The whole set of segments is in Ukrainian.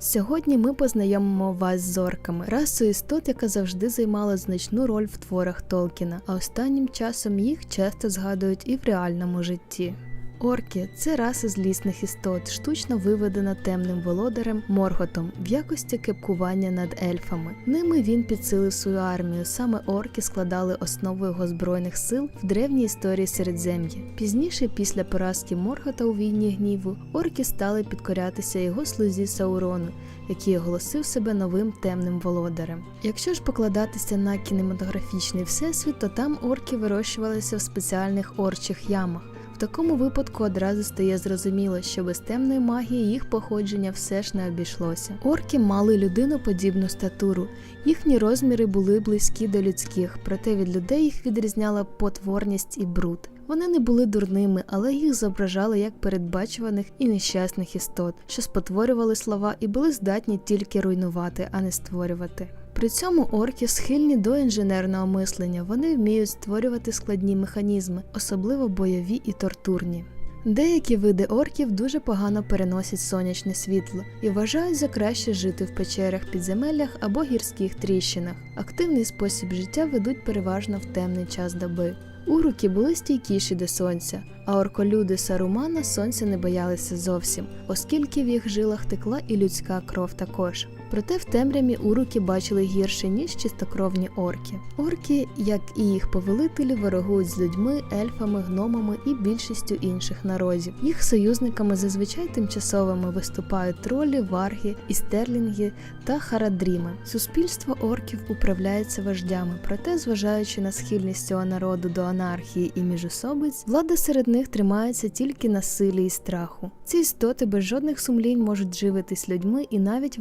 Сьогодні ми познайомимо вас з орками, расою істот, яка завжди займала значну роль в творах Толкіна, а останнім часом їх часто згадують і в реальному житті. Орки це раса злісних істот, штучно виведена темним володарем Морготом в якості кепкування над ельфами. Ними він підсилив свою армію. Саме орки складали основу його збройних сил в древній історії Середзем'я. Пізніше, після поразки Моргота у війні гніву, орки стали підкорятися його слузі Саурону, який оголосив себе новим темним володарем. Якщо ж покладатися на кінематографічний всесвіт, то там орки вирощувалися в спеціальних орчих ямах. Такому випадку одразу стає зрозуміло, що без темної магії їх походження все ж не обійшлося. Орки мали людиноподібну статуру, їхні розміри були близькі до людських, проте від людей їх відрізняла потворність і бруд. Вони не були дурними, але їх зображали як передбачуваних і нещасних істот, що спотворювали слова і були здатні тільки руйнувати, а не створювати. При цьому орки схильні до інженерного мислення, вони вміють створювати складні механізми, особливо бойові і тортурні. Деякі види орків дуже погано переносять сонячне світло і вважають за краще жити в печерах, підземеллях або гірських тріщинах. Активний спосіб життя ведуть переважно в темний час доби. Уруки були стійкіші до сонця, а орколюди Сарумана сонця не боялися зовсім, оскільки в їх жилах текла і людська кров також. Проте в темряві уруки бачили гірше, ніж чистокровні орки. Орки, як і їх повелителі, ворогують з людьми, ельфами, гномами і більшістю інших народів. Їх союзниками зазвичай тимчасовими виступають тролі, варги, істерлінги та харадріми. Суспільство орків управляється вождями, проте, зважаючи на схильність цього народу до анархії і міжособиць, влада серед них тримається тільки на силі і страху. Ці істоти без жодних сумлінь можуть живитись людьми і навіть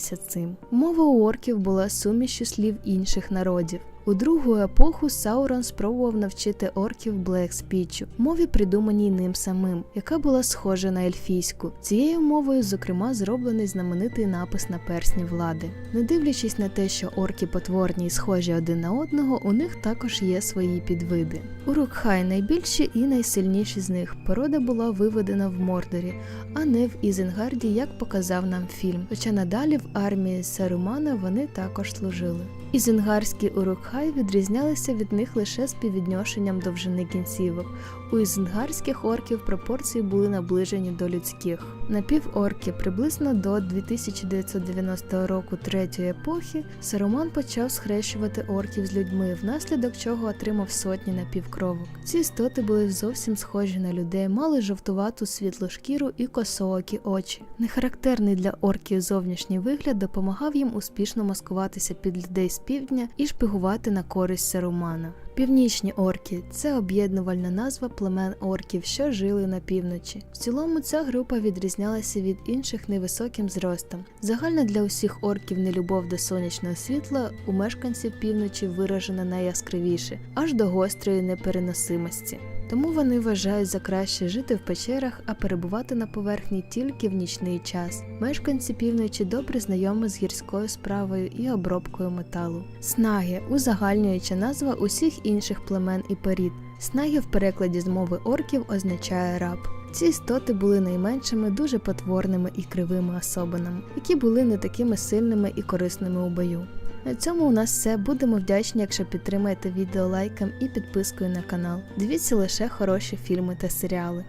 вихвалятися цим. Мова орків була сумішю слів інших народів. У другу епоху Саурон спробував навчити орків блек-спічу, мові придуманій ним самим, яка була схожа на ельфійську. Цією мовою, зокрема, зроблений знаменитий напис на персні влади. Не дивлячись на те, що орки потворні і схожі один на одного, у них також є свої підвиди. Урукхай найбільші і найсильніші з них. Порода була виведена в Мордорі, а не в Ізенгарді, як показав нам фільм. Хоча надалі в армії Сарумана вони також служили. Ізенгарські урукхай відрізнялися від них лише співвідношенням довжини кінцівок. У ізенгарських орків пропорції були наближені до людських. Напіворки приблизно до 2990 року третьої епохи Саруман почав схрещувати орків з людьми, внаслідок чого отримав сотні напівкровок. Ці істоти були зовсім схожі на людей, мали жовтувату світлу шкіру і косоокі очі. Нехарактерний для орків зовнішній вигляд допомагав їм успішно маскуватися під людей з півдня і шпигувати на користь Сарумана. Північні орки це об'єднувальна назва племен орків, що жили на півночі. В цілому ця група відрізнялася від інших невисоким зростом. Загальна для усіх орків нелюбов до сонячного світла у мешканців півночі виражена найяскравіше, аж до гострої непереносимості. Тому вони вважають за краще жити в печерах, а перебувати на поверхні тільки в нічний час. Мешканці півночі добре знайомі з гірською справою і обробкою металу. Снаги узагальнююча назва усіх інших племен і порід. Снаги в перекладі з мови орків означає раб. Ці істоти були найменшими, дуже потворними і кривими особинами, які були не такими сильними і корисними у бою. На цьому у нас все. Будемо вдячні, якщо підтримаєте відео лайком і підпискою на канал. Дивіться лише хороші фільми та серіали.